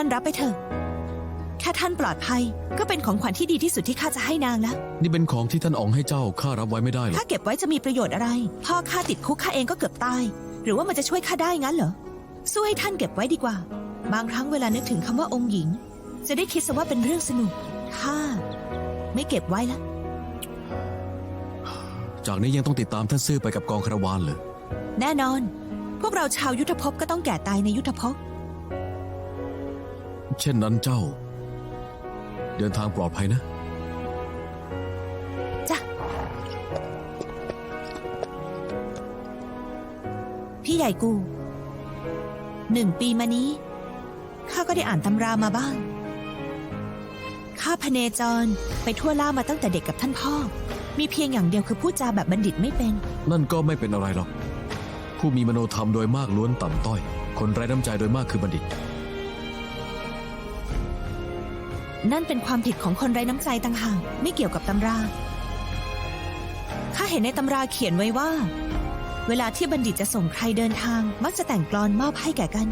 านรับไปเถอะ แค่ท่านปลอดภัยก็เป็นของขวัญที่ดีที่สุดที่ข้าจะให้นางแล้ว นี่เป็นของที่ท่านอ๋องให้เจ้าข้ารับไว้ไม่ได้หรอกถ้าเก็บไว้จะมีประโยชน์อะไร พ่อข้าติดคุกข้าเองก็เกือบตาย หรือว่ามันจะช่วยข้าได้งั้นเหรอ สู้ให้ท่านเก็บไว้ดีกว่า บางครั้งเวลานึกถึงคำว่าองค์หญิง จะได้คิดซะว่าเป็นเรื่องสนุก ข้าไม่เก็บไว้ละ จากนี้ยังต้องติดตามท่านซื่อไปกับกองคาราวานเลยแน่นอน พวกเราชาวยุทธภพก็ต้องแก่ตายในยุทธภพ เช่นนั้นเจ้า เดินทางปลอดภัยนะ จ้ะ พี่ใหญ่กู หนึ่งปีมานี้ ข้าก็ได้อ่านตำรามาบ้าง ข้าพเนจรไปทั่วล่ามาตั้งแต่เด็กกับท่านพ่อ มีเพียงอย่างเดียวคือพูดจาแบบบัณฑิตไม่เป็น นั่นก็ไม่เป็นอะไรหรอก ผู้มีมโนธรรมโดยมากล้วนต่ำต้อย คนไร้น้ำใจโดยมากคือบัณฑิต นั่นเป็นความผิดของคนไร้น้ำใจต่างหากไม่เกี่ยวกับตำรา ข้าเห็นในตำราเขียนไว้ว่า เวลาที่บัณฑิตจะส่งใครเดินทาง มักจะแต่งกลอนมอบให้แก่กัน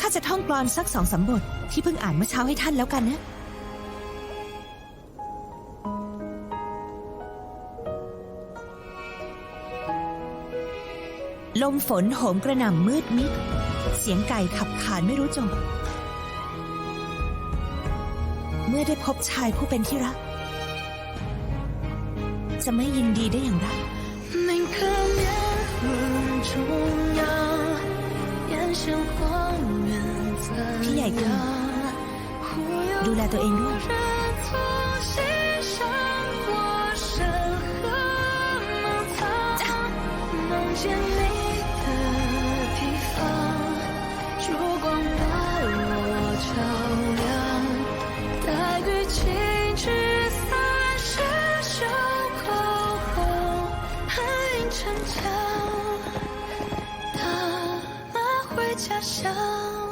ข้าจะท่องกลอนสักสองสามบทที่เพิ่งอ่านเมื่อเช้าให้ท่านแล้วกันนะลมฝนโหมกระหน่ำมืดมิด เสียงไก่ขับขานไม่รู้จบ เมื่อได้พบชายผู้เป็นที่รัก จะไม่ยินดีได้อย่างไร 每个面很重要，眼神荒原怎พี่ใหญ่เกิน 样？忽悠 ดูแลตัวเองด้วย 人从心上过山河梦藏，梦见你 逞强，打马回家乡。